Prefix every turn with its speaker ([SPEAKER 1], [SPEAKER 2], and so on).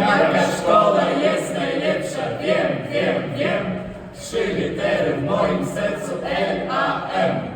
[SPEAKER 1] Jaka szkoła jest najlepsza? Wiem, wiem, wiem. Trzy litery w moim sercu L-A-M.